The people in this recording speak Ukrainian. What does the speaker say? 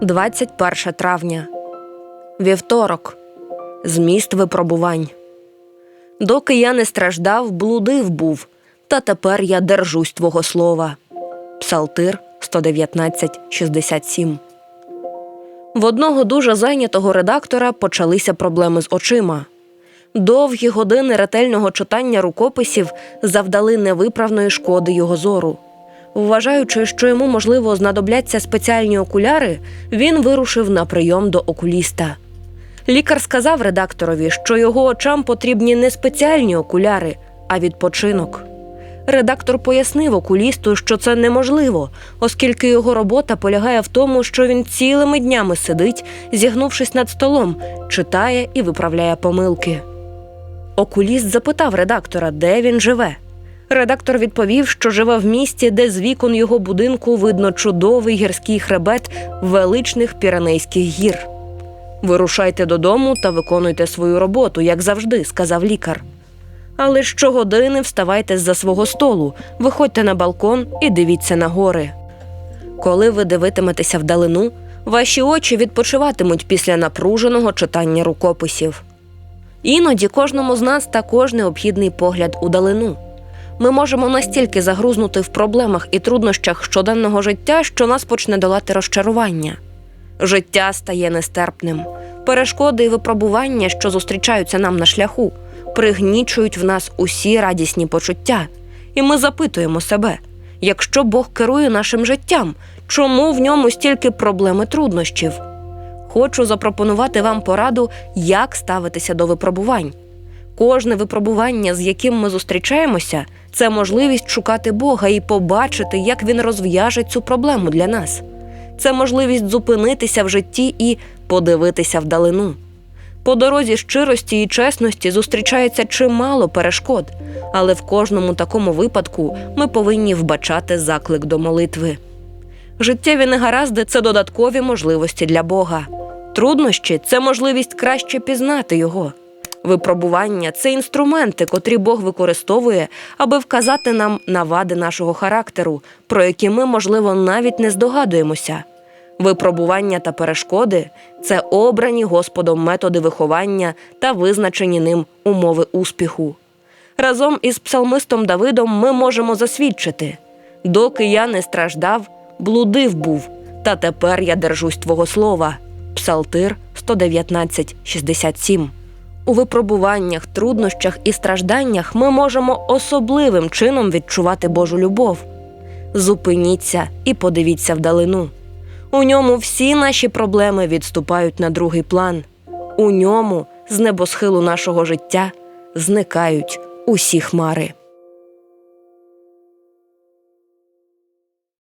21 травня. Вівторок. Зміст випробувань. Доки я не страждав, блудив був, та тепер я держусь твого слова. Псалтир 119, 67. В одного дуже зайнятого редактора почалися проблеми з очима. Довгі години ретельного читання рукописів завдали невиправної шкоди його зору. Вважаючи, що йому, можливо, знадобляться спеціальні окуляри, він вирушив на прийом до окуліста. Лікар сказав редакторові, що його очам потрібні не спеціальні окуляри, а відпочинок. Редактор пояснив окулісту, що це неможливо, оскільки його робота полягає в тому, що він цілими днями сидить, зігнувшись над столом, читає і виправляє помилки. Окуліст запитав редактора, де він живе. Редактор відповів, що живе в місті, де з вікон його будинку видно чудовий гірський хребет величних Піренейських гір. Вирушайте додому та виконуйте свою роботу, як завжди, сказав лікар. Але щогодини вставайте з-за свого столу, виходьте на балкон і дивіться на гори. Коли ви дивитиметеся вдалину, ваші очі відпочиватимуть після напруженого читання рукописів. Іноді кожному з нас також необхідний погляд у далину. Ми можемо настільки загрузнути в проблемах і труднощах щоденного життя, що нас почне долати розчарування. Життя стає нестерпним. Перешкоди і випробування, що зустрічаються нам на шляху, пригнічують в нас усі радісні почуття. І ми запитуємо себе: якщо Бог керує нашим життям, чому в ньому стільки проблем і труднощів? Хочу запропонувати вам пораду, як ставитися до випробувань. Кожне випробування, з яким ми зустрічаємося, це можливість шукати Бога і побачити, як він розв'яже цю проблему для нас. Це можливість зупинитися в житті і подивитися вдалину. По дорозі щирості і чесності зустрічається чимало перешкод, але в кожному такому випадку ми повинні вбачати заклик до молитви. Життєві негаразди це додаткові можливості для Бога. Труднощі це можливість краще пізнати Його. Випробування це інструменти, котрі Бог використовує, аби вказати нам на вади нашого характеру, про які ми, можливо, навіть не здогадуємося. Випробування та перешкоди це обрані Господом методи виховання та визначені ним умови успіху. Разом із псалмистом Давидом ми можемо засвідчити: доки я не страждав, блудив був, та тепер я держусь твого слова. Псалтир 119, 67. У випробуваннях, труднощах і стражданнях ми можемо особливим чином відчувати Божу любов. Зупиніться і подивіться вдалину. У ньому всі наші проблеми відступають на другий план. У ньому, з небосхилу нашого життя, зникають усі хмари.